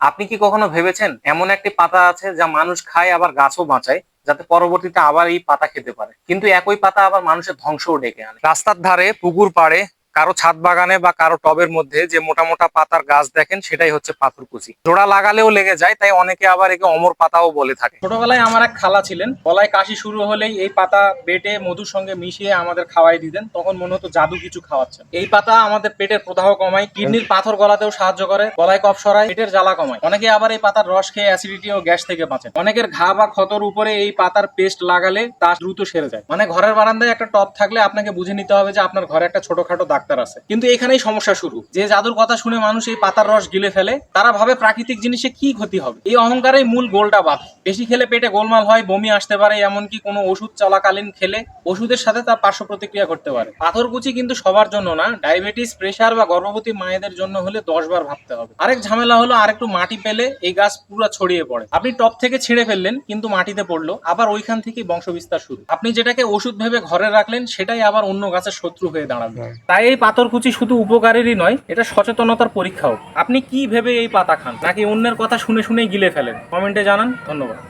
আপনি কি কখনো ভেবেছেন এমন একটি পাতা আছে যা মানুষ খায় আবার গাছও বাঁচায়, যাতে পরবর্তীতে আবার এই পাতা খেতে পারে? কিন্তু একই পাতা আবার মানুষের ধ্বংসও ডেকে আনে। রাস্তার ধারে পুকুর পাড়ে কারও ছাদ বাগানে বা কারও টবের মধ্যে যে মোটা মোটা পাতার গাছ দেখেন, সেটাই হচ্ছে পাথরকুচি জোড়া লাগালেও লেগে যায়, তাই অনেকে আবার একে অমর পাতাও বলে থাকে। ছোটবেলায় আমার এক খালা ছিলেন, গলায় কাশি শুরু হলেই এই পাতা বেটে মধুর সঙ্গে মিশিয়ে আমাদের খাওয়াই দিতেন, তখন মনে হতো জাদু কিছু খাওয়াচ্ছেন। এই পাতা আমাদের পেটের প্রদাহ কমায়, কিডনির পাথর গলাতেও সাহায্য করে, গলায় কফ সরায়, পেটের জ্বালা কমায়। অনেকে আবার এই পাতার রস খেয়ে অ্যাসিডিটি ও গ্যাস থেকে বাঁচেন। অনেকের ঘা বা ক্ষতর উপরে এই পাতার পেস্ট লাগালে তা দ্রুত সেরে যায়। মানে ঘরের বারান্দায় একটা টব থাকলে আপনাকে বুঝে নিতে হবে যে আপনার ঘরে একটা ছোটখাটো ডাক্তার আছে। কিন্তু এখানেই সমস্যা শুরু। যে জাদুর কথা শুনে মানুষ এই পাতার রস গিলে ফেলে তারা ভাবে প্রাকৃতিক জিনিসে কি ক্ষতি হবে। এই অহংকারেই মূল গোলটা বাদ বেশি খেলে পেটে গোলমাল হয় বমি আসতে পারে এমনকি কোনো ওষুধ চলাকালীন খেলে ওষুধের সাথে তার পার্শ্ব প্রতিক্রিয়া করতে পারে। পাথরকুচি কিন্তু সবার জন্য না। ডায়াবেটিস প্রেশার বা গর্ভবতী মায়েদের জন্য হলে দশ বার ভাবতে হবে। আরেক ঝামেলা হলো আরেকটু মাটি পেলে এই গাছ পুরো ছড়িয়ে পড়ে। আপনি টপ থেকে ছিঁড়ে ফেললেন কিন্তু মাটিতে পড়ল। আবার ওইখান থেকেই বংশবিস্তার শুরু। আপনি যেটাকে ওষুধ ভেবে ঘরে রাখলেন সেটাই আবার অন্য গাছের শত্রু হয়ে দাঁড়াবে তাই এই পাথরকুচি শুধু উপকারেরই নয়, এটা সচেতনতার পরীক্ষাও। আপনি কি ভেবে এই পাতা খান? নাকি অন্যের কথা শুনে শুনেই গিলে ফেলেন? কমেন্টে জানান, ধন্যবাদ।